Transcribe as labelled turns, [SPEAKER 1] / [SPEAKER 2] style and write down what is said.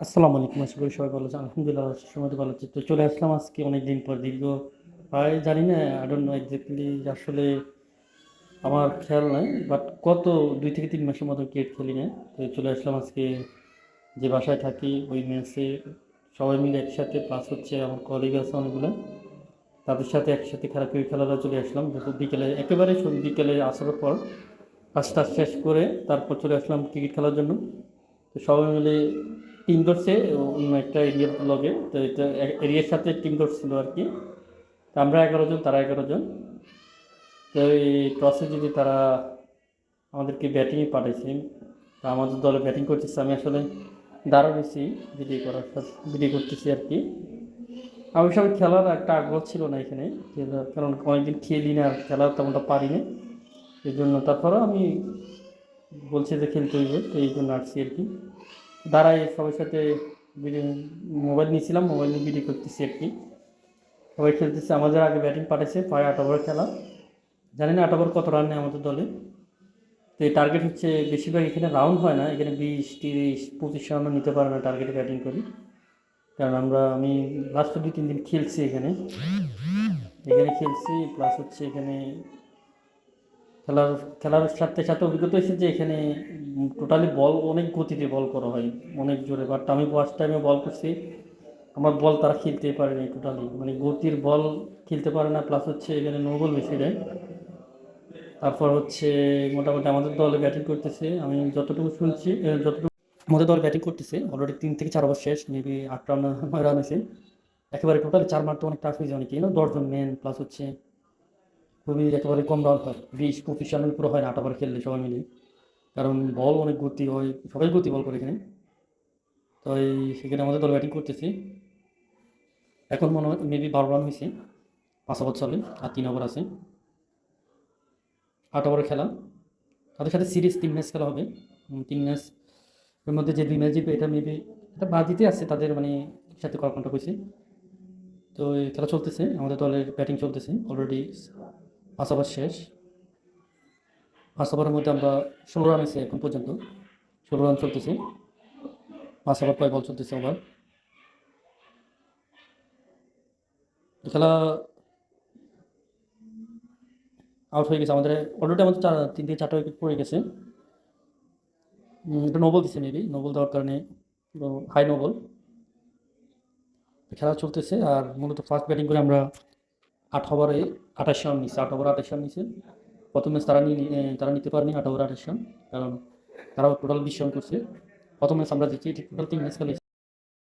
[SPEAKER 1] আসসালামু আলাইকুম, আশা করি সবাই ভালো আছেন। আলহামদুলিল্লাহ সময় ভালো আছি। তো চলে আসলাম আজকে অনেক দিন পর, দীর্ঘ প্রায় জানি না আই ডোন্ট নো এক্স্যাক্টলি আসলে আমার খেয়াল নাই বাট কত দুই থেকে তিন মাসের মতো ক্রিকেট খেলি না তো চলে আসলাম আজকে যে বাসায় থাকি, ওই মেসে সবাই মিলে একসাথে প্লাস হচ্ছে আমার কলিগ আছে অনেকগুলো। তাদের সাথে একসাথে খেলা ক্রিকেট খেলাটা চলে আসলাম। বিকেলে, একেবারে বিকেলে আসার পর, কাজটা শেষ করে তারপর চলে আসলাম ক্রিকেট খেলার জন্য। তো সবাই মিলে টিম করছে অন্য একটা এরিয়ার লগে। তো এটা এরিয়ার সাথে টিম করছিল আর কি তো আমরা এগারো জন, তারা এগারো জন। তো এই টসে যদি তারা আমাদেরকে ব্যাটিংয়ে পাঠাইছে, তা আমাদের দলে ব্যাটিং করতেছে, আমি আসলে দাঁড়া বেশি ভিডিও করার ভিডিও করতেছি আর কি আমি সব খেলার একটা আগ্রহ ছিল না এখানে কারণ অনেকদিন খেলি না, আর খেলা তেমনটা পারি না। এই জন্য তারপরেও আমি বলছে যে খেলতে হইবে, তো এই জন্য আসছি আর কি। দাঁড়াই সবার সাথে মোবাইল নিয়েছিলাম মোবাইল নিয়ে ভিডিও করতেছি আর কি। সবাই খেলতেছে, আমাদের আগে ব্যাটিং পাঠাইছে প্রায় আট ওভার খেলা। জানি না আট ওভার কত রান নেয় আমাদের দলে। তো এই টার্গেট হচ্ছে, বেশিরভাগ এখানে রাউন্ড হয় না, এখানে বিশ, তিরিশ, পঁচিশ রানও নিতে পারে না টার্গেটে ব্যাটিং করি। কারণ আমরা, আমি লাস্ট দুই, তিন দিন খেলছি এখানে। এখানে খেলছি প্লাস হচ্ছে এখানে খেলার খেলার সাথে সাথে অভিজ্ঞতা হয়েছে যে এখানে টোটালি বল অনেক গতিতে বল করা হয়, অনেক জোরে বাট আমি ফার্স্ট টাইমে বল করছি। আমার বল তারা খেলতে পারেনি টোটালি মানে গতির বল খেলতে পারে না প্লাস হচ্ছে এখানে নো বল বেশি দেয়। তারপর হচ্ছে মোটামুটি আমাদের দলে ব্যাটিং করতেছে, আমি যতটুকু শুনছি যতটুকু আমাদের দল ব্যাটিং করতেছে অলরেডি তিন থেকে চার ওভার শেষ মেবি আট রান রান হয়েছে। একেবারে টোটালি চার মারতে অনেক টাফ হয়ে যায় অনেকে দশজন মেন প্লাস হচ্ছে খুবই একেবারে কম রান হয়। বিশ, পঁচিশ রানের পুরো হয় না, আট ওভার খেললে সবাই মিলে। কারণ বল অনেক গতি হয়, সবাই গতি বল করে এখানে। তো এই, সেখানে আমাদের দল ব্যাটিং করতেছি। এখন মনে হয় মেবি বারো রান হয়েছে, পাঁচ ওভার চলে, আর তিন ওভার আছে। আট ওভার খেলা। তাদের সাথে সিরিজ তিন ম্যাচ খেলা হবে। তিন ম্যাচ এর মধ্যে যে দুই ম্যাচ জিতবে, এটা মেবি এটা বাদিতে আছে তাদের মানে সাথে কল কন্ট্যাক্ট হয়েছে। তো খেলা চলতেছে, আমাদের দলের ব্যাটিং চলতেছে। অলরেডি পাঁচ ওভার শেষ। পাঁচ ওভারের মধ্যে আমরা ষোলো রান আছে এখন পর্যন্ত। ষোলো রান চলতেছে। পাঁচ ওভার কয় বল চলতেছে ওভার খেলা আউট হয়ে গেছে। আমাদের অলরেডি আমাদের চার তিন থেকে চারটা উইকেট পড়ে গেছে। একটা নোবল দিছে মেবি নোবল দেওয়ার কারণে হাই নোবল খেলা চলতেছে। আর মূলত ফার্স্ট ব্যাটিং করে আমরা আট ওভারে আঠাশ রান নিচ্ছে আট ওভার আঠাশ রান নিচ্ছে প্রথম ম্যাচ তারা নিয়ে তারা নিতে পারেনি আট ওভার আঠাশ রান, কারণ তারাও টোটাল বিশ রান করছে। প্রথম ম্যাচ আমরা জিতছি টোটাল তিন ম্যাচ খেলেছি।